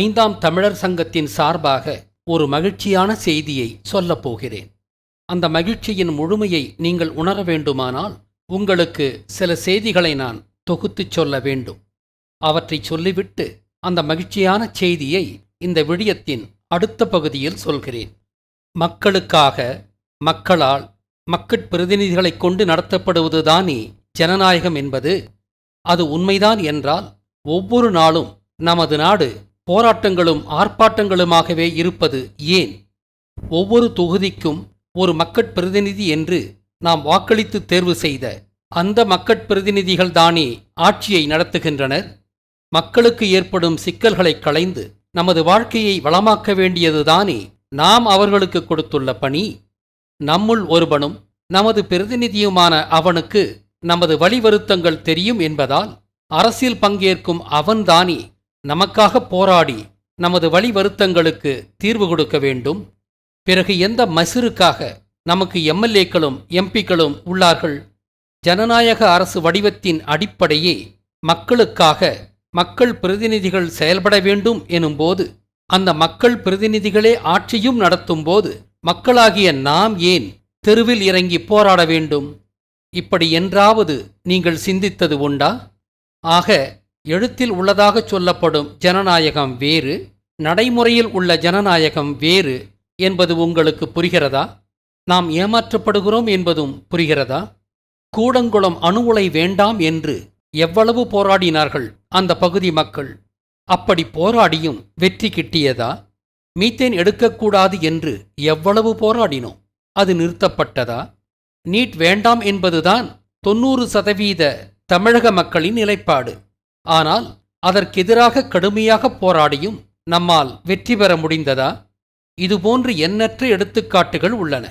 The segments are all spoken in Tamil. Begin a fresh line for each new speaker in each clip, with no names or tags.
ஐந்தாம் தமிழர் சங்கத்தின் சார்பாக ஒரு மகிழ்ச்சியான செய்தியை சொல்லப் போகிறேன். அந்த மகிழ்ச்சியின் முழுமையை நீங்கள் உணர வேண்டுமானால் உங்களுக்கு சில செய்திகளை நான் தொகுத்துச் சொல்ல வேண்டும். அவற்றை சொல்லிவிட்டு அந்த மகிழ்ச்சியான செய்தியை இந்த விடியத்தின் அடுத்த பகுதியில் சொல்கிறேன். மக்களுக்காக மக்களால் மக்கட் பிரதிநிதிகளைக் கொண்டு நடத்தப்படுவதுதானே ஜனநாயகம் என்பது? அது உண்மைதான் என்றால் ஒவ்வொரு நாளும் நமது நாடு போராட்டங்களும் ஆர்ப்பாட்டங்களுமாகவே இருப்பது ஏன்? ஒவ்வொரு தொகுதிக்கும் ஒரு மக்கட் பிரதிநிதி என்று நாம் வாக்களித்து தேர்வு செய்த அந்த மக்கட் பிரதிநிதிகள் தானே ஆட்சியை நடத்துகின்றனர்? மக்களுக்கு ஏற்படும் சிக்கல்களை களைந்து நமது வாழ்க்கையை வளமாக்க வேண்டியதுதானே நாம் அவர்களுக்கு கொடுத்துள்ள பணி? நம்முள் ஒருவனும் நமது பிரதிநிதியுமான அவனுக்கு நமது வழிவருத்தங்கள் தெரியும் என்பதால் அரசியல் பங்கேற்கும் அவன்தானே நமக்காக போராடி நமது வழிவருத்தங்களுக்கு தீர்வு கொடுக்க வேண்டும். பிறகு எந்த மசிறுக்காக நமக்கு எம்எல்ஏக்களும் எம்பிக்களும் உள்ளார்கள்? ஜனநாயக அரசு வடிவத்தின் அடிப்படையே மக்களுக்காக மக்கள் பிரதிநிதிகள் செயல்பட வேண்டும் எனும்போது அந்த மக்கள் பிரதிநிதிகளே ஆட்சியும் நடத்தும்போது மக்களாகிய நாம் ஏன் தெருவில் இறங்கி போராட வேண்டும்? இப்படி என்றாவது நீங்கள் சிந்தித்தது உண்டா? ஆக எழுத்தில் உள்ளதாகச் சொல்லப்படும் ஜனநாயகம் வேறு நடைமுறையில் உள்ள ஜனநாயகம் வேறு என்பது உங்களுக்கு புரிகிறதா? நாம் ஏமாற்றப்படுகிறோம் என்பதும் புரிகிறதா? கூடங்குளம் அணு உலை வேண்டாம் என்று எவ்வளவு போராடினார்கள் அந்த பகுதி மக்கள்? அப்படி போராடியும் வெற்றி கிட்டியதா? மீத்தேன் எடுக்கக்கூடாது என்று எவ்வளவு போராடினோம்? அது நிறுத்தப்பட்டதா? நீட் வேண்டாம் என்பதுதான் தொன்னூறு சதவீத தமிழக மக்களின் நிலைப்பாடு. ஆனால் அதற்கெதிராக கடுமையாக போராடியும் நம்மால் வெற்றி பெற முடிந்ததா? இதுபோன்று எண்ணற்ற எடுத்துக்காட்டுகள் உள்ளன.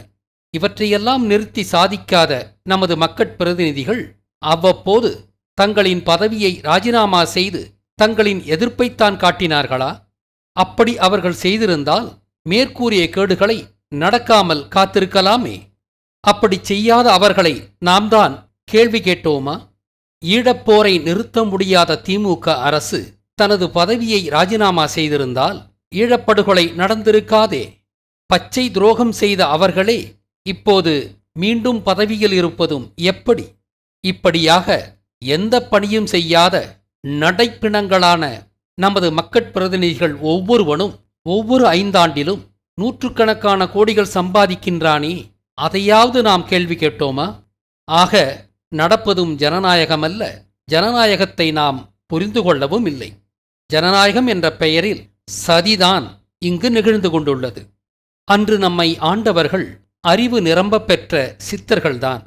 இவற்றையெல்லாம் நிறுத்தி சாதிக்காத நமது மக்கட் பிரதிநிதிகள் அவ்வப்போது தங்களின் பதவியை ராஜினாமா செய்து தங்களின் எதிர்ப்பைத்தான் காட்டினார்களா? அப்படி அவர்கள் செய்திருந்தால் மேற்கூறிய கேடுகளை நடக்காமல் காத்திருக்கலாமே. அப்படி செய்யாத அவர்களை நாம் தான் கேள்வி கேட்டோமா? ஈழப்போரை நிறுத்த முடியாத திமுக அரசு தனது பதவியை ராஜினாமா செய்திருந்தால் ஈழப்படுகொலை நடந்திருக்காதே. பச்சை துரோகம் செய்த அவர்களே இப்போது மீண்டும் பதவியில் இருப்பதும் எப்படி? இப்படியாக எந்த பணியும் செய்யாத நடைப்பிணங்களான நமது மக்கட் பிரதிநிதிகள் ஒவ்வொருவனும் ஒவ்வொரு ஐந்தாண்டிலும் நூற்றுக்கணக்கான கோடிகள் சம்பாதிக்கின்றானே. அதையாவது நாம் கேள்வி கேட்டோமா? ஆக நடப்பதும் ஜனநாயகமல்ல. ஜனநாயகத்தை நாம் புரிந்து கொள்ளவும் இல்லை. ஜனநாயகம் என்ற பெயரில் சதிதான் இங்கு நிகழ்ந்து கொண்டுள்ளது. அன்று நம்மை ஆண்டவர்கள் அறிவு நிரம்ப பெற்ற சித்தர்கள்தான்.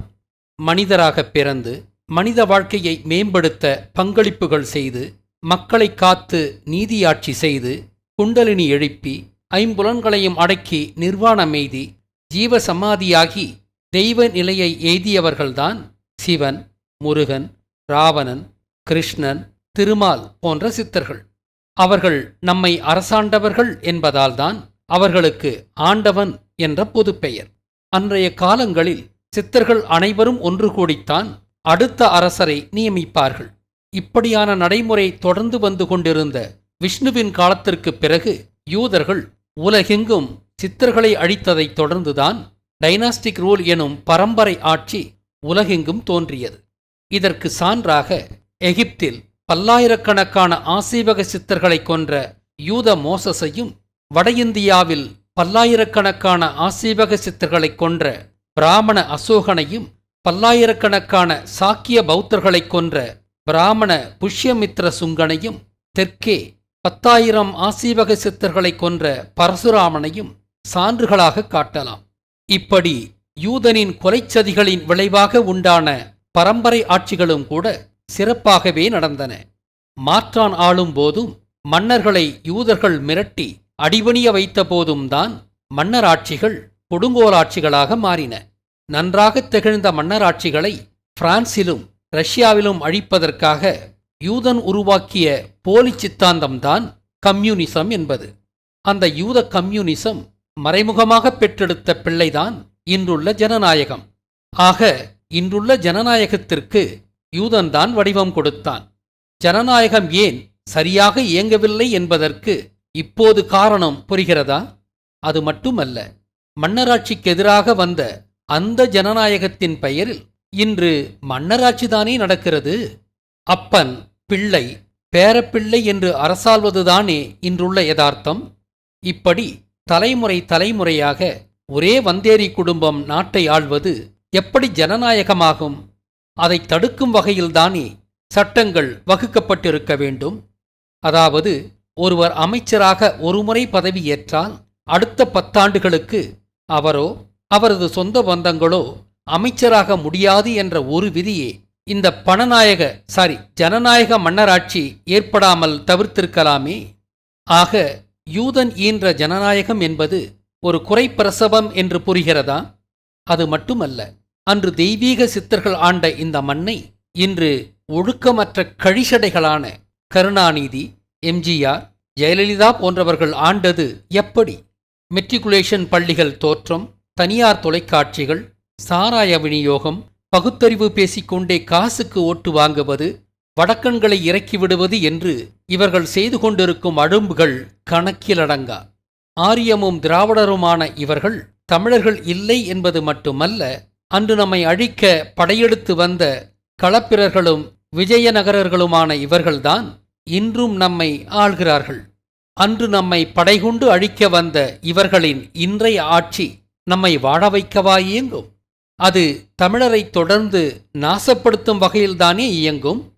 மனிதராகப் பிறந்து மனித வாழ்க்கையை மேம்படுத்த பங்களிப்புகள் செய்து மக்களை காத்து நீதியாட்சி செய்து குண்டலினி எழுப்பி ஐம்புலன்களையும் அடக்கி நிர்வாணமெய்தி ஜீவ சமாதியாகி தெய்வ நிலையை எய்தியவர்கள்தான் சிவன் முருகன் ராவணன் கிருஷ்ணன் திருமால் போன்ற சித்தர்கள். அவர்கள் நம்மை அரசாண்டவர்கள் என்பதால்தான் அவர்களுக்கு ஆண்டவன் என்ற பொதுப்பெயர். அன்றைய காலங்களில் சித்தர்கள் அனைவரும் ஒன்று கூடித்தான் அடுத்த அரசரை நியமிப்பார்கள். இப்படியான நடைமுறை தொடர்ந்து வந்து கொண்டிருந்த விஷ்ணுவின் காலத்திற்குப் பிறகு யூதர்கள் உலகெங்கும் சித்தர்களை அழித்ததைத் தொடர்ந்துதான் டைனாஸ்டிக் ரூல் எனும் பரம்பரை ஆட்சி உலகெங்கும் தோன்றியது. இதற்கு சான்றாக எகிப்தில் பல்லாயிரக்கணக்கான ஆசீவக சித்தர்களை கொன்ற யூத மோசஸையும் வட இந்தியாவில் பல்லாயிரக்கணக்கான ஆசீவக சித்தர்களை கொன்ற பிராமண அசோகனையும் பல்லாயிரக்கணக்கான சாக்கிய பௌத்தர்களைக் கொன்ற பிராமண புஷ்யமித்ர சுங்கனையும் தெற்கே பத்தாயிரம் ஆசீவக சித்தர்களைக் கொன்ற பரசுராமனையும் சான்றுகளாக காட்டலாம். இப்படி யூதனின் கொலைச்சதிகளின் விளைவாக உண்டான பரம்பரை ஆட்சிகளும் கூட சிறப்பாகவே நடந்தன. மாற்றான் ஆளும் போதும் மன்னர்களை யூதர்கள் மிரட்டி அடிபணிய வைத்த போதும்தான் மன்னராட்சிகள் கொடுங்கோலாட்சிகளாக மாறின. நன்றாக திகழ்ந்த மன்னராட்சிகளை பிரான்சிலும் ரஷ்யாவிலும் அழிப்பதற்காக யூதன் உருவாக்கிய போலி சித்தாந்தம்தான் கம்யூனிசம் என்பது. அந்த யூத கம்யூனிசம் மறைமுகமாக பெற்றெடுத்த பிள்ளைதான் இன்றுள்ள ஜனநாயகம். ஆக இன்றுள்ள ஜனநாயகத்திற்கு யூதன்தான் வடிவம் கொடுத்தான். ஜனநாயகம் ஏன் சரியாக இயங்கவில்லை என்பதற்கு இப்போது காரணம் புரிகிறதா? அது மட்டுமல்ல மன்னராட்சிக்கு எதிராக வந்த அந்த ஜனநாயகத்தின் பெயரில் இன்று மன்னராட்சிதானே நடக்கிறது? அப்பன் பிள்ளை பேரப்பிள்ளை என்று அரசாள்வதுதானே இன்றுள்ள யதார்த்தம்? இப்படி தலைமுறை தலைமுறையாக ஒரே வந்தேரி குடும்பம் நாட்டை ஆள்வது எப்படி ஜனநாயகமாகும்? அதை தடுக்கும் வகையில்தானே சட்டங்கள் வகுக்கப்பட்டிருக்க வேண்டும். அதாவது ஒருவர் அமைச்சராக ஒருமுறை பதவியேற்றால் அடுத்த பத்தாண்டுகளுக்கு அவரோ அவரது சொந்த பந்தங்களோ அமைச்சராக முடியாது என்ற ஒரு விதியே இந்த பணநாயக சாரி ஜனநாயக மன்னராட்சி ஏற்படாமல் தவிர்த்திருக்கலாமே. ஆக யூதன் ஈன்ற ஜனநாயகம் என்பது ஒரு குறைப்பிரசவம் என்று புரிகிறதா? அது மட்டுமல்ல அன்று தெய்வீக சித்தர்கள் ஆண்ட இந்த மண்ணை இன்று ஒழுக்கமற்ற கழிசடைகளான கருணாநிதி எம்ஜிஆர் ஜெயலலிதா போன்றவர்கள் ஆண்டது எப்படி? மெட்ரிகுலேஷன் பள்ளிகள் தோற்றம் தனியார் தொலைக்காட்சிகள் சாராய விநியோகம் பகுத்தறிவு பேசிக்கொண்டே காசுக்கு ஓட்டு வாங்குவது வடக்கன்களை இறக்கிவிடுவது என்று இவர்கள் செய்து கொண்டிருக்கும் அழும்புகள் கணக்கிலடங்கா. ஆரியமும் திராவிடருமான இவர்கள் தமிழர்கள் இல்லை என்பது மட்டுமல்ல அன்று நம்மை அழிக்க படையெடுத்து வந்த களப்பிரர்களும் விஜயநகரர்களுமான இவர்கள்தான் இன்றும் நம்மை ஆள்கிறார்கள். அன்று நம்மை படைகொண்டு அழிக்க வந்த இவர்களின் இன்றைய ஆட்சி நம்மை வாழ வைக்கவா இயங்கும்? அது தமிழரை தொடர்ந்து நாசப்படுத்தும் வகையில்தானே இயங்கும்?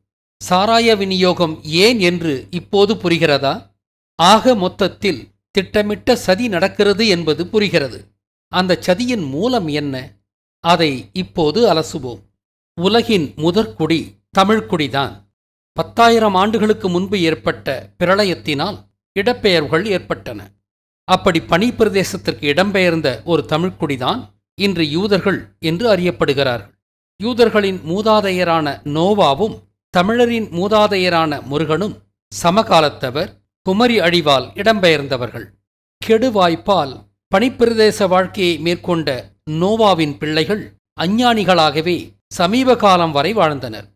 சாராய விநியோகம் ஏன் என்று இப்போது புரிகிறதா? ஆக மொத்தத்தில் திட்டமிட்ட சதி நடக்கிறது என்பது புரிகிறது. அந்த சதியின் மூலம் என்ன? அதை இப்போது அலசுவோம். உலகின் முதற்குடி தமிழ்குடிதான் பத்தாயிரம் ஆண்டுகளுக்கு முன்பு ஏற்பட்ட பிரளயத்தினால் இடப்பெயர்வுகள் ஏற்பட்டன. அப்படி பனி பிரதேசத்திற்கு இடம்பெயர்ந்த ஒரு தமிழ்க்குடிதான் இன்று யூதர்கள் என்று அறியப்படுகிறார்கள். யூதர்களின் மூதாதையரான நோவாவும் தமிழரின் மூதாதையரான முருகனும் சமகாலத்தவர் குமரி அழிவால் இடம்பெயர்ந்தவர்கள். கெடுவாய்ப்பால் பனிப்பிரதேச வாழ்க்கையை மேற்கொண்ட நோவாவின் பிள்ளைகள் அஞ்ஞானிகளாகவே சமீப காலம் வரை வாழ்ந்தனர்.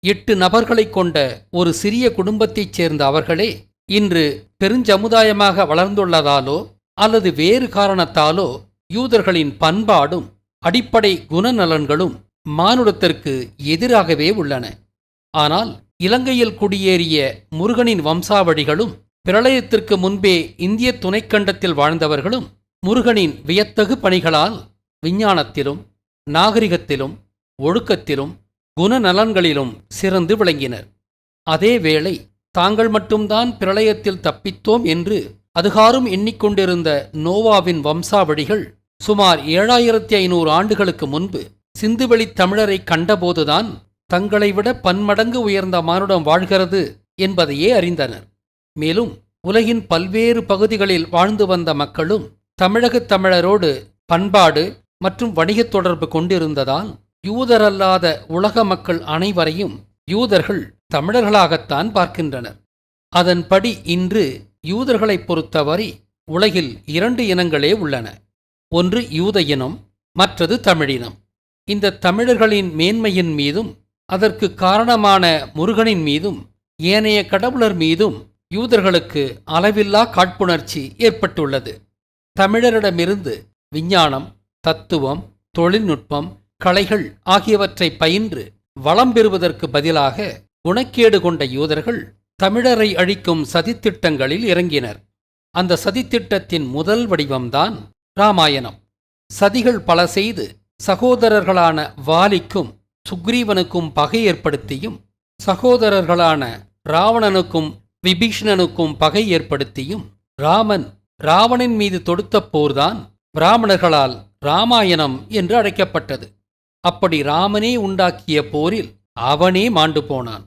எட்டு நபர்களைக் கொண்ட ஒரு சிறிய குடும்பத்தைச் சேர்ந்த அவர்களே இன்று பெருஞ்சமுதாயமாக வளர்ந்துள்ளதாலோ அல்லது வேறு காரணத்தாலோ யூதர்களின் பண்பாடும் அடிப்படை குணநலன்களும் மானுடத்திற்கு எதிராகவே உள்ளன. ஆனால் இலங்கையில் குடியேறிய முருகனின் வம்சாவளிகளும் பிரளயத்திற்கு முன்பே இந்திய துணைக்கண்டத்தில் வாழ்ந்தவர்களும் முருகனின் வியத்தகு பணிகளால் விஞ்ஞானத்திலும் நாகரிகத்திலும் ஒழுக்கத்திலும் குணநலன்களிலும் சிறந்து விளங்கினர். அதேவேளை தாங்கள் மட்டும்தான் பிரளயத்தில் தப்பித்தோம் என்று அதுகாரும் எண்ணிக்கொண்டிருந்த நோவாவின் வம்சாவழிகள் சுமார் ஏழாயிரத்தி ஐநூறு ஆண்டுகளுக்கு முன்பு சிந்துவெளித் தமிழரை கண்டபோதுதான் தங்களை விட பன்மடங்கு உயர்ந்த மானுடம் வாழ்கிறது என்பதையே அறிந்தனர். மேலும் உலகின் பல்வேறு பகுதிகளில் வாழ்ந்து வந்த மக்களும் தமிழகத் தமிழரோடு பண்பாடு மற்றும் வணிகத் தொடர்பு கொண்டிருந்ததால் யூதரல்லாத உலக மக்கள் அனைவரையும் யூதர்கள் தமிழர்களாகத்தான் பார்க்கின்றனர். அதன்படி இன்று யூதர்களைப் பொறுத்தவரை உலகில் இரண்டு இனங்களே உள்ளன. ஒன்று யூத இனம் மற்றது தமிழினம் இந்த தமிழர்களின் மேன்மையின் மீதும் அதற்கு காரணமான முருகனின் மீதும் ஏனைய கடவுளர் மீதும் யூதர்களுக்கு அளவில்லா காட்புணர்ச்சி ஏற்பட்டுள்ளது. தமிழரிடமிருந்து விஞ்ஞானம் தத்துவம் தொழில்நுட்பம் கலைகள் ஆகியவற்றை பயின்று வளம் பெறுவதற்கு பதிலாக குணக்கேடு கொண்ட யூதர்கள் தமிழரை அழிக்கும் சதித்திட்டங்களில் இறங்கினர். அந்த சதித்திட்டத்தின் முதல் வடிவம்தான் ராமாயணம் சதிகள் பல செய்து சகோதரர்களான வாலிக்கும் சுக்ரீவனுக்கும் பகை ஏற்படுத்தியும் சகோதரர்களான ராவணனுக்கும் விபீஷணனுக்கும் பகை ஏற்படுத்தியும் ராமன் ராவணன் மீது தொடுத்த போர்தான் பிராமணர்களால் ராமாயணம் என்று அழைக்கப்பட்டது. அப்படி ராமனே உண்டாக்கிய போரில் அவனே மாண்டு போனான்.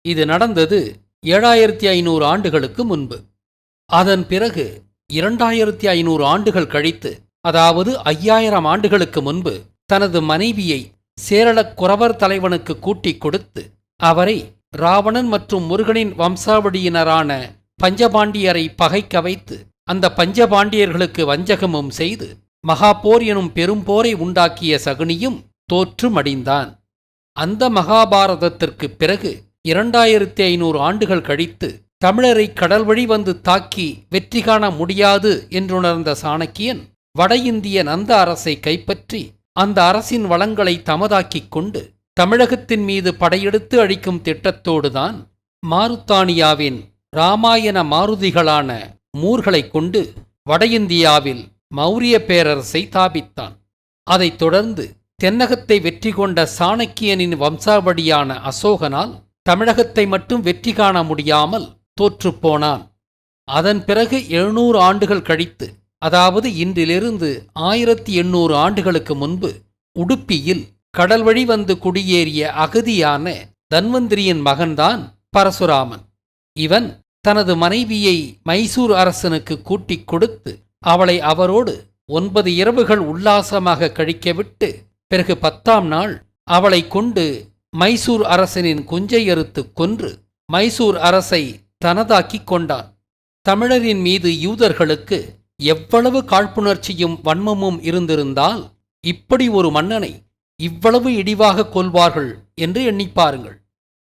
இது நடந்தது ஏழாயிரத்தி ஐநூறு ஆண்டுகளுக்கு முன்பு. அதன் பிறகு இரண்டாயிரத்தி ஐநூறு ஆண்டுகள் கழித்து அதாவது ஐயாயிரம் ஆண்டுகளுக்கு முன்பு தனது மனைவியை சேரளக் குறவர் தலைவனுக்கு கூட்டிக் கொடுத்து அவரை ராவணன் மற்றும் முருகனின் வம்சாவளியினரான பஞ்சபாண்டியரை பகைக்க வைத்து அந்த பஞ்சபாண்டியர்களுக்கு வஞ்சகமும் செய்து மகாபோர் எனும் பெரும்போரை உண்டாக்கிய சகுனியும் தோற்று மடிந்தான் அந்த மகாபாரதத்திற்குப் பிறகு இரண்டாயிரத்தி ஐநூறு ஆண்டுகள் கழித்து தமிழரை கடல் வழி வந்து தாக்கி வெற்றி காண முடியாது என்றுணர்ந்த சாணக்கியன் வட இந்திய நந்த அரசை கைப்பற்றி அந்த அரசின் வளங்களை தமதாக்கிக் கொண்டு தமிழகத்தின் மீது படையெடுத்து அழிக்கும் திட்டத்தோடுதான் மாருத்தானியாவின் இராமாயண மாருதிகளான மூர்களைக் கொண்டு வட இந்தியாவில் மௌரிய பேரரசை தாபித்தான் அதைத் தொடர்ந்து தென்னகத்தை வெற்றி கொண்ட சாணக்கியனின் வம்சாவடியான அசோகனால் தமிழகத்தை மட்டும் வெற்றி காண முடியாமல் தோற்றுப்போனான் அதன் பிறகு எழுநூறு ஆண்டுகள் கழித்து அதாவது இன்றிலிருந்து ஆயிரத்தி எண்ணூறு ஆண்டுகளுக்கு முன்பு உடுப்பியில் கடல் வழி வந்து குடியேறிய அகதியான தன்வந்திரியின் மகன்தான் பரசுராமன். இவன் தனது மனைவியை மைசூர் அரசனுக்கு கூட்டிக் கொடுத்து அவளை அவரோடு ஒன்பது இரவுகள் உல்லாசமாக கழிக்கவிட்டு பிறகு பத்தாம் நாள் அவளை கொண்டு மைசூர் அரசனின் குஞ்சை அறுத்துக் கொன்று மைசூர் அரசை தனதாக்கிக் கொண்டான். தமிழரின் மீது யூதர்களுக்கு எவ்வளவு காழ்ப்புணர்ச்சியும் வன்மமும் இருந்திருந்தால் இப்படி ஒரு மன்னனை இவ்வளவு இடிவாக கொள்வார்கள் என்று எண்ணிப்பாருங்கள்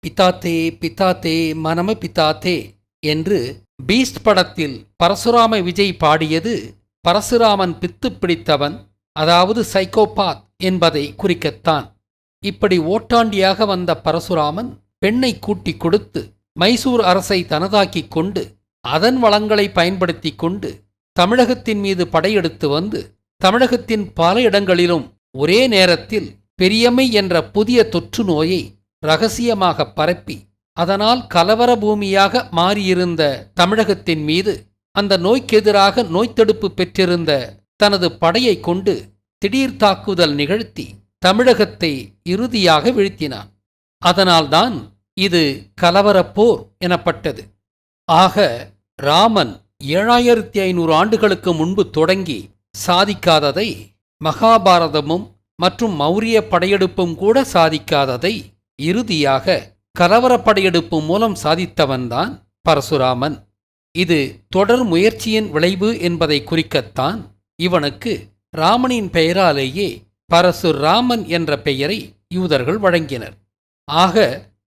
பித்தாத்தே பித்தாத்தே மனம பித்தாத்தே என்று பீஸ்ட் படத்தில் பரசுராம விஜய் பாடியது பரசுராமன் பித்து பிடித்தவன் அதாவது சைக்கோபாத் என்பதை குறிக்கத்தான். இப்படி ஓட்டாண்டியாக வந்த பரசுராமன் பெண்ணை கூட்டிக் கொடுத்து மைசூர் அரசை தனதாக்கிக் கொண்டு அதன் வளங்களை பயன்படுத்தி கொண்டு தமிழகத்தின் மீது படையெடுத்து வந்து தமிழகத்தின் பல இடங்களிலும் ஒரே நேரத்தில் பெரியம்மை என்ற புதிய தொற்று நோயை ரகசியமாக பரப்பி அதனால் கலவர பூமியாக மாறியிருந்த தமிழகத்தின் மீது அந்த நோய்க்கெதிராக நோய் தடுப்பு பெற்றிருந்த தனது படையைக் கொண்டு திடீர் தாக்குதல் நிகழ்த்தி தமிழகத்தை இறுதியாக வீழ்த்தினான். அதனால்தான் இது கலவரப் போர் எனப்பட்டது. ஆக ராமன் ஏழாயிரத்தி ஐநூறு ஆண்டுகளுக்கு முன்பு தொடங்கி சாதிக்காததை மகாபாரதமும் மற்றும் மௌரிய படையெடுப்பும் கூட சாதிக்காததை இறுதியாக கலவர படையெடுப்பு மூலம் சாதித்தவன்தான் பரசுராமன். இது தொடர் முயற்சியின் விளைவு என்பதை குறிக்கத்தான் இவனுக்கு ராமனின் பெயராலேயே பரசுராமன் என்ற பெயரை யூதர்கள் வழங்கினர். ஆக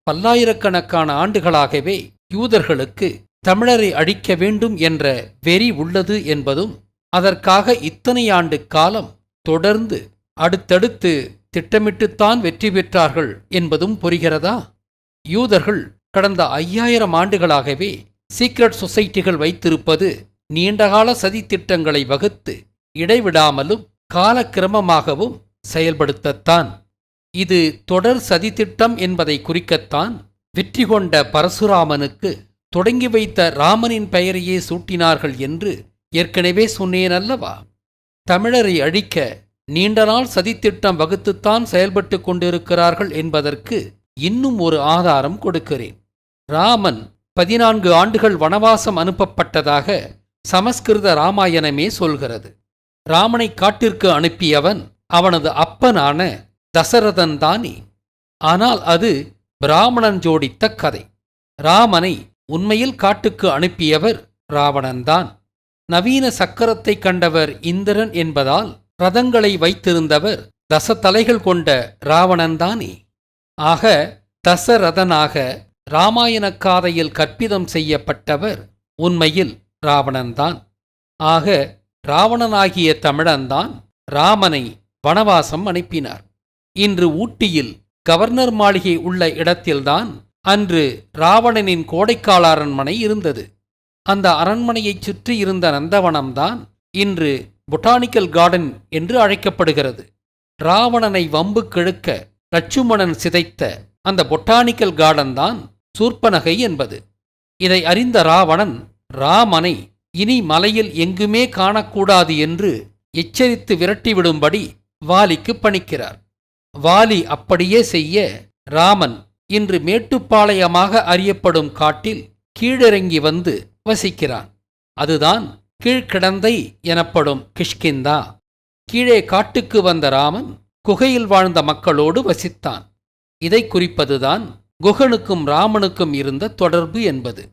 பல்லாயிரக்கணக்கான ஆண்டுகளாகவே யூதர்களுக்கு தமிழரை அழிக்க வேண்டும் என்ற வெறி உள்ளது என்பதும் அதற்காக இத்தனை ஆண்டு காலம் தொடர்ந்து அடுத்தடுத்து திட்டமிட்டுத்தான் வெற்றி பெற்றார்கள் என்பதும் புரிகிறதா? யூதர்கள் கடந்த ஐயாயிரம் ஆண்டுகளாகவே சீக்ரெட் சொசைட்டிகள் வைத்திருப்பது நீண்டகால சதித்திட்டங்களை வகுத்து இடைவிடாமலும் காலக்கிரமமாகவும் செயல்படுத்தத்தான். இது தொடர் சதித்திட்டம் என்பதை குறிக்கத்தான் வெற்றி கொண்ட பரசுராமனுக்கு தொடங்கி வைத்த ராமனின் பெயரையே சூட்டினார்கள் என்று ஏற்கனவே சொன்னேன் அல்லவா தமிழரை அழிக்க நீண்ட நாள் சதித்திட்டம் வகுத்துத்தான் செயல்பட்டு கொண்டிருக்கிறார்கள் என்பதற்கு இன்னும் ஒரு ஆதாரம் கொடுக்கிறேன். ராமன் பதினான்கு ஆண்டுகள் வனவாசம் அனுப்பப்பட்டதாக சமஸ்கிருத ராமாயணமே சொல்கிறது. ராமனை காட்டிற்கு அனுப்பியவன் அவனது அப்பனான தசரதன் தானே. ஆனால் அது பிராமணன் ஜோடித்த கதை. ராமனை உண்மையில் காட்டுக்கு அனுப்பியவர் ராவணன்தான். நவீன சக்கரத்தை கண்டவர் இந்திரன் என்பதால் ரதங்களை வைத்திருந்தவர் தசத்தலைகள் கொண்ட ராவணன்தானே. ஆக தசரதனாக ராமாயண காதையில் கற்பிதம் செய்யப்பட்டவர் உண்மையில் ராவணன்தான். ஆக ராவணனாகிய தமிழன்தான் ராமனை வனவாசம் அனுப்பினார். இன்று ஊட்டியில் கவர்னர் மாளிகை உள்ள இடத்தில்தான் அன்று ராவணனின் கோடைக்கால அரண்மனை இருந்தது. அந்த அரண்மனையைச் சுற்றி இருந்த நந்தவனம்தான் இன்று பொட்டானிக்கல் கார்டன் என்று அழைக்கப்படுகிறது. ராவணனை வம்பு கெழுக்க லட்சுமணன் சிதைத்த அந்த பொட்டானிக்கல் கார்டன் தான் சூர்பனகை என்பது. இதை அறிந்த ராவணன் ராமனை இனி மலையில் எங்குமே காணக்கூடாது என்று எச்சரித்து விரட்டிவிடும்படி வாலிக்கு பணிக்கிறார். வாலி அப்படியே செய்ய ராமன் இன்று மேட்டுப்பாளையமாக அறியப்படும் காட்டில் கீழிறங்கி வந்து வசிக்கிறான். அதுதான் கீழ்கிடந்தை எனப்படும் கிஷ்கிந்தா. கீழே காட்டுக்கு வந்த ராமன் குகையில் வாழ்ந்த மக்களோடு வசித்தான். இதை குறிப்பதுதான் குகனுக்கும் ராமனுக்கும் இருந்த தொடர்பு என்பது.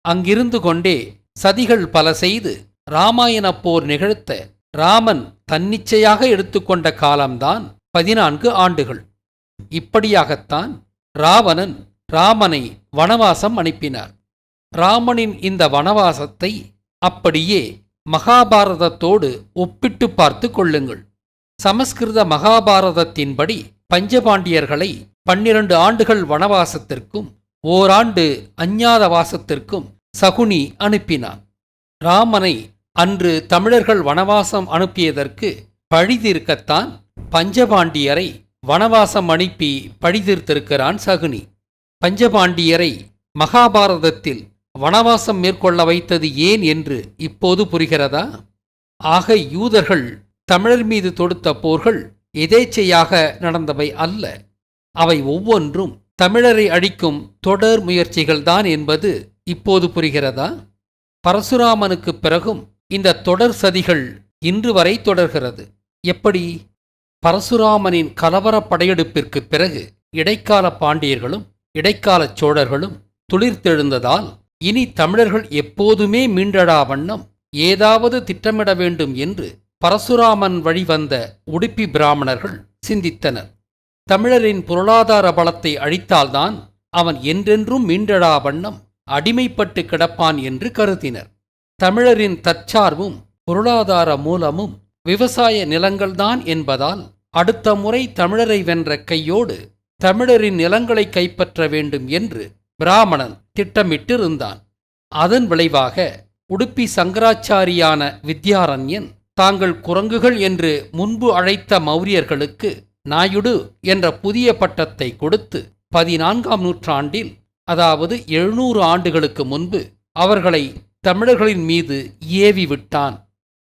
அங்கிருந்து கொண்டே சதிகள் பல செய்து ராமாயணப் போர் நிகழ்த்த ராமன் தன்னிச்சையாக எடுத்துக்கொண்ட காலம்தான் பதினான்கு ஆண்டுகள். இப்படியாகத்தான் ராவணன் ராமனை வனவாசம் அனுப்பினார். ராமனின் இந்த வனவாசத்தை அப்படியே மகாபாரதத்தோடு ஒப்பிட்டு பார்த்து கொள்ளுங்கள். சமஸ்கிருத மகாபாரதத்தின்படி பஞ்சபாண்டியர்களை பன்னிரண்டு ஆண்டுகள் வனவாசத்திற்கும் ஓராண்டு அஞ்ஞாத வாசத்திற்கும் சகுனி அனுப்பினான். ராமனை அன்று தமிழர்கள் வனவாசம் அனுப்பியதற்கு பழிதீர்க்கத்தான் பஞ்சபாண்டியரை வனவாசம் அனுப்பி பழிதீர்த்திருக்கிறான் சகுனி. பஞ்சபாண்டியரை மகாபாரதத்தில் வனவாசம் மேற்கொள்ள வைத்தது ஏன் என்று இப்போது புரிகிறதா? ஆக யூதர்கள் தமிழர் மீது தொடுத்த போர்கள் எதேச்சையாக நடந்தவை அல்ல. அவை ஒவ்வொன்றும் தமிழரை அழிக்கும் தொடர் முயற்சிகள்தான் என்பது இப்போது புரிகிறதா? பரசுராமனுக்குப் பிறகும் இந்த தொடர் சதிகள் இன்று வரை தொடர்கிறது. எப்படி? பரசுராமனின் கலவரப் படையெடுப்பிற்குப் பிறகு இடைக்கால பாண்டியர்களும் இடைக்காலச் சோழர்களும் துளிர்த்தெழுந்ததால் இனி தமிழர்கள் எப்போதுமே மீண்டடா வண்ணம். ஏதாவது திட்டமிட வேண்டும் என்று பரசுராமன் வழிவந்த உடுப்பி பிராமணர்கள் சிந்தித்தனர். தமிழரின் பொருளாதார பலத்தை அழித்தால்தான் அவன் என்றென்றும் மீண்டடா வண்ணம் அடிமைப்பட்டு கிடப்பான் என்று கருதினர். தமிழரின் தற்சார்பும் பொருளாதார மூலமும் விவசாய நிலங்கள்தான் என்பதால் அடுத்த முறை தமிழரை வென்ற கையோடு தமிழரின் நிலங்களை கைப்பற்ற வேண்டும் என்று பிராமணன் திட்டமிட்டிருந்தான். அதன் விளைவாக உடுப்பி சங்கராச்சாரியான வித்யாரண்யன் தாங்கள் குரங்குகள் என்று முன்பு அழைத்த மௌரியர்களுக்கு நாயுடு என்ற புதிய பட்டத்தை கொடுத்து பதினான்காம் நூற்றாண்டில் அதாவது எழுநூறு ஆண்டுகளுக்கு முன்பு அவர்களை தமிழர்களின் மீது ஏவி விட்டான்.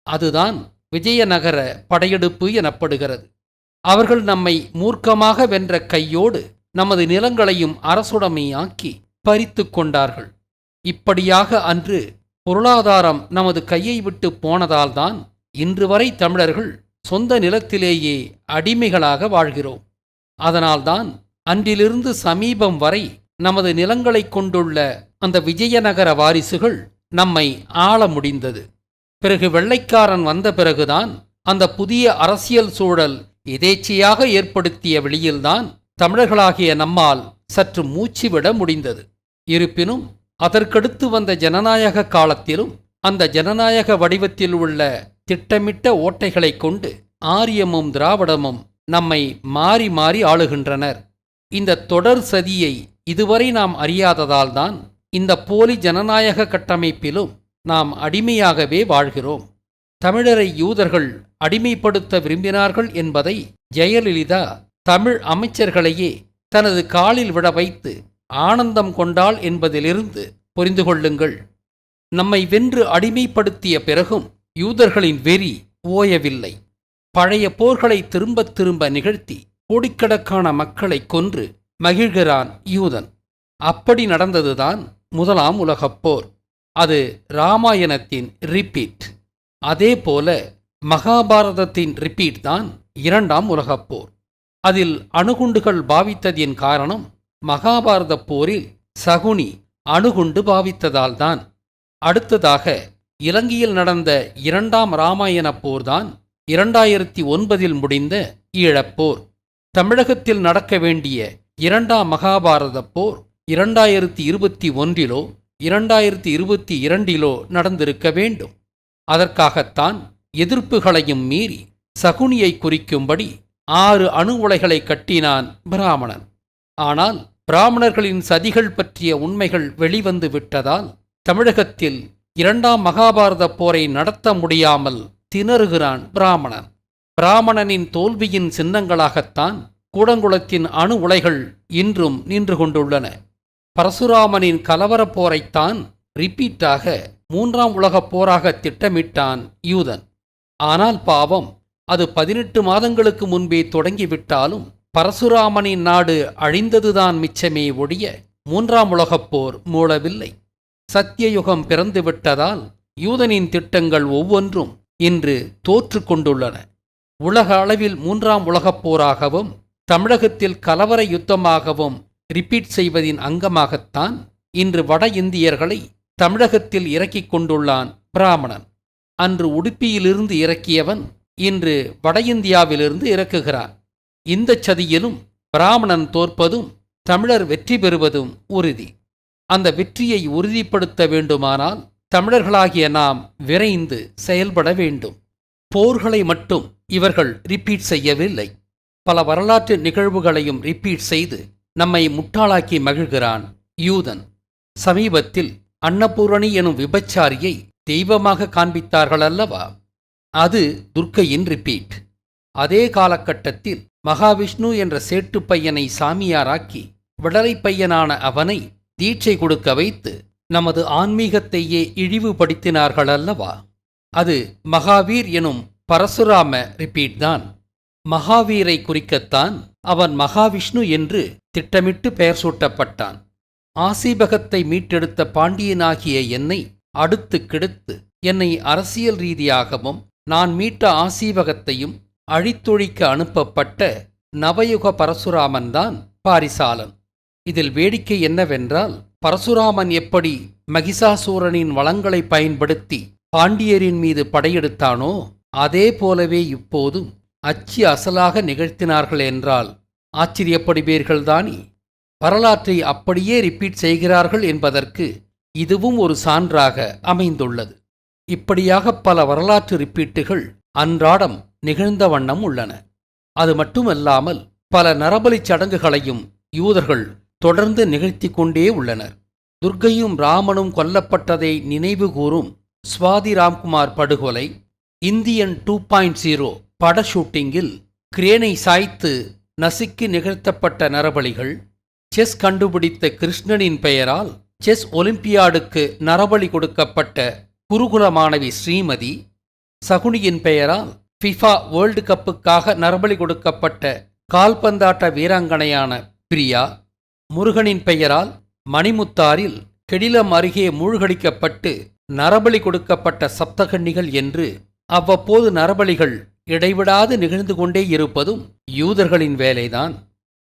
அதுதான் விஜயநகர படையெடுப்பு எனப்படுகிறது. அவர்கள் நம்மை மூர்க்கமாக வென்ற கையோடு நமது நிலங்களையும் அரசுடைமையாக்கி பறித்து கொண்டார்கள். இப்படியாக அன்று பொருளாதாரம் நமது கையை விட்டு போனதால்தான் இன்று வரை தமிழர்கள் சொந்த நிலத்திலேயே அடிமைகளாக வாழ்கிறோம். அதனால்தான் அன்றிலிருந்து சமீபம் வரை நமது நிலங்களைக் கொண்டுள்ள அந்த விஜயநகர வாரிசுகள் நம்மை ஆள முடிந்தது. பிறகு வெள்ளைக்காரன் வந்த பிறகுதான் அந்த புதிய அரசியல் சூழல் எதேச்சையாக ஏற்படுத்திய வெளியில்தான் தமிழர்களாகிய நம்மால் சற்று மூச்சுவிட முடிந்தது. இருப்பினும் அதற்கடுத்து வந்த ஜனநாயக காலத்திலும் அந்த ஜனநாயக வடிவத்தில் உள்ள திட்டமிட்ட ஓட்டைகளைக் கொண்டு ஆரியமும் திராவிடமும் நம்மை மாறி மாறி ஆளுகின்றனர். இந்த தொடர் சதியை இதுவரை நாம் அறியாததால்தான் இந்த போலி ஜனநாயக கட்டமைப்பிலும் நாம் அடிமையாகவே வாழ்கிறோம். தமிழரை யூதர்கள் அடிமைப்படுத்த விரும்பினார்கள் என்பதை ஜெயலலிதா தமிழ் அமைச்சர்களையே தனது காலில் விட வைத்து ஆனந்தம் கொண்டாள் என்பதிலிருந்து புரிந்து கொள்ளுங்கள். நம்மை வென்று அடிமைப்படுத்திய பிறகும் யூதர்களின் வெறி ஓயவில்லை. பழைய போர்களை திரும்பத் திரும்ப நிகழ்த்தி கோடிக்கணக்கான மக்களை கொன்று மகிழ்கிறான் யூதன். அப்படி நடந்ததுதான் முதலாம் உலகப் போர். அது ராமாயணத்தின் ரிப்பீட் அதே போல மகாபாரதத்தின் ரிப்பீட் தான் இரண்டாம் உலகப் போர். அதில் அணுகுண்டுகள் பாவித்ததின் காரணம் மகாபாரத போரில் சகுனி அணுகுண்டு பாவித்ததால்தான். அடுத்ததாக இலங்கையில் நடந்த இரண்டாம் இராமாயண போர்தான் இரண்டாயிரத்தி ஒன்பதில் முடிந்த ஈழப்போர். தமிழகத்தில் நடக்க வேண்டிய இரண்டாம் மகாபாரத போர் இரண்டாயிரத்தி இருபத்தி ஒன்றிலோ இரண்டாயிரத்தி இருபத்தி இரண்டிலோ நடந்திருக்க வேண்டும். அதற்காகத்தான் எதிர்ப்புகளையும் மீறி சகுனியை குறிக்கும்படி ஆறு அணு உலைகளை கட்டினான் பிராமணன். ஆனால் பிராமணர்களின் சதிகள் பற்றிய உண்மைகள் வெளிவந்து விட்டதால் தமிழகத்தில் இரண்டாம் மகாபாரத போரை நடத்த முடியாமல் திணறுகிறான் பிராமணன். பிராமணனின் தோல்வியின் சின்னங்களாகத்தான் கூடங்குளத்தின் அணு உலைகள் இன்றும் நின்று கொண்டுள்ளன. பரசுராமனின் கலவரப் போரைத்தான் ரிப்பீட்டாக மூன்றாம் உலகப் போராக திட்டமிட்டான் யூதன். ஆனால் பாவம் அது பதினெட்டு மாதங்களுக்கு முன்பே தொடங்கிவிட்டாலும் பரசுராமனின் நாடு அழிந்ததுதான் மிச்சமே ஒழிய மூன்றாம் உலகப் போர் மூளவில்லை சத்தியயுகம் பிறந்துவிட்டதால் யூதனின் திட்டங்கள் ஒவ்வொன்றும் இன்று தோற்று கொண்டுள்ளன. உலக அளவில் மூன்றாம் உலகப் போராகவும் தமிழகத்தில் கலவர யுத்தமாகவும் ரிப்பீட் செய்வதின் அங்கமாகத்தான் இன்று வட இந்தியர்களை தமிழகத்தில் இறக்கிக் கொண்டுள்ளான் பிராமணன். அன்று உடுப்பியிலிருந்து இறக்கியவன் இன்று வட இந்தியாவிலிருந்து இறக்குகிறான். இந்த சதியிலும் பிராமணன் தோற்பதும் தமிழர் வெற்றி பெறுவதும் உறுதி. அந்த வெற்றியை உறுதிப்படுத்த வேண்டுமானால் தமிழர்களாகிய நாம் விரைந்து செயல்பட வேண்டும். போர்களை மட்டும் இவர்கள் ரிப்பீட் செய்யவில்லை. பல வரலாற்று நிகழ்வுகளையும் ரிப்பீட் செய்து நம்மை முட்டாளாக்கி மகிழ்கிறான் யூதன். சமீபத்தில் அன்னபூரணி எனும் விபச்சாரியை தெய்வமாக காண்பித்தார்கள் அல்லவா அது துர்க்கையின் ரிப்பீட் அதே காலகட்டத்தில் மகாவிஷ்ணு என்ற சேட்டு பையனை சாமியாராக்கி விடலை பையனான அவனை தீட்சை கொடுக்க வைத்து நமது ஆன்மீகத்தையே இழிவுபடுத்தினார்கள் அல்லவா? அது மகாவீர் எனும் பரசுராம ரிப்பீட் தான். மகாவீரை குறிக்கத்தான் அவன் மகாவிஷ்ணு என்று திட்டமிட்டு பெயர் சூட்டப்பட்டான். ஆசீபகத்தை மீட்டெடுத்த பாண்டியனாகிய என்னை அடுத்து கெடுத்து என்னை அரசியல் ரீதியாகவும் நான் மீட்ட ஆசீவகத்தையும் அழித்தொழிக்க அனுப்பப்பட்ட நவயுக பரசுராமன்தான் பாரிசாலன். இதில் வேடிக்கை என்னவென்றால் பரசுராமன் எப்படி மகிஷாசூரனின் வளங்களை பயன்படுத்தி பாண்டியரின் மீது படையெடுத்தானோ அதே போலவே இப்போதும் அச்சு அசலாக நிகழ்த்தினார்கள் என்றால் ஆச்சரியப்படுவீர்கள்தானே? வரலாற்றை அப்படியே ரிப்பீட் செய்கிறார்கள் என்பதற்கு இதுவும் ஒரு சான்றாக அமைந்துள்ளது. இப்படியாக பல வரலாற்று ரிப்பீட்டுகள் அன்றாடம் நிகழ்ந்த வண்ணம் உள்ளன. அது மட்டுமல்லாமல் பல நரபலி சடங்குகளையும் யூதர்கள் தொடர்ந்து நிகழ்த்தி கொண்டே உள்ளனர். துர்க்கையும் ராமனும் கொல்லப்பட்டதை நினைவு கூறும் சுவாதி ராம்குமார் படுகொலை இந்தியன் டூ பாயிண்ட் ஜீரோ பட ஷூட்டிங்கில் கிரேனை சாய்த்து நசுக்கி நிகழ்த்தப்பட்ட நரபலிகள் செஸ் கண்டுபிடித்த கிருஷ்ணனின் பெயரால் செஸ் ஒலிம்பியாடுக்கு நரபலி கொடுக்கப்பட்ட குருகுல மாணவி ஸ்ரீமதி சகுனியின் பெயரால் ஃபிஃபா வேர்ல்டு கப்புக்காக நரபலி கொடுக்கப்பட்ட கால்பந்தாட்ட வீராங்கனையான பிரியா முருகனின் பெயரால் மணிமுத்தாரில் கெடிலம் அருகே மூழ்கடிக்கப்பட்டு நரபலி கொடுக்கப்பட்ட சப்தகன்னிகள் என்று அவ்வப்போது நரபலிகள் இடைவிடாது நிகழ்ந்து கொண்டே இருப்பதும் யூதர்களின் வேலைதான்.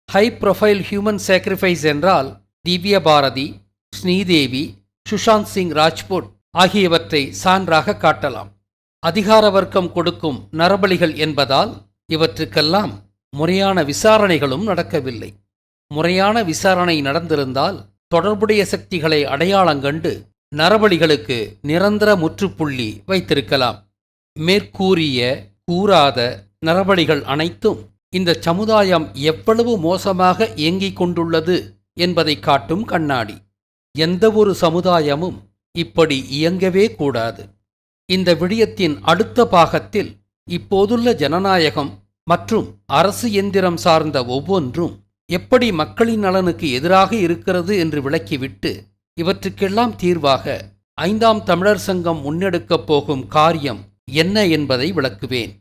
ஹை ப்ரொஃபைல் ஹியூமன் சாக்ரிஃபைஸ் என்றால் திவ்ய பாரதி ஸ்ரீதேவி சுஷாந்த் சிங் ராஜ்புட் ஆகியவற்றை சான்றாக காட்டலாம். அதிகார வர்க்கம் கொடுக்கும் நரபலிகள் என்பதால் இவற்றுக்கெல்லாம் முறையான விசாரணைகளும் நடக்கவில்லை. முறையான விசாரணை நடந்திருந்தால் தொடர்புடைய சக்திகளை அடையாளங்கண்டு நரபலிகளுக்கு நிரந்தர முற்றுப்புள்ளி வைத்திருக்கலாம். மேற்கூறிய கூறாத நரபலிகள் அனைத்தும் இந்த சமுதாயம் எவ்வளவு மோசமாக இயங்கிக் கொண்டுள்ளது என்பதை காட்டும் கண்ணாடி. எந்தவொரு சமுதாயமும் இப்படி இயங்கவே கூடாது. இந்த விடயத்தின் அடுத்த பாகத்தில் இப்போதுள்ள ஜனநாயகம் மற்றும் அரசு எந்திரம் சார்ந்த ஒவ்வொன்றும் எப்படி மக்களின் நலனுக்கு எதிராக இருக்கிறது என்று விளக்கிவிட்டு இவற்றுக்கெல்லாம் தீர்வாக ஐந்தாம் தமிழர் சங்கம் முன்னெடுக்கப் போகும் காரியம் என்ன என்பதை விளக்குவேன்.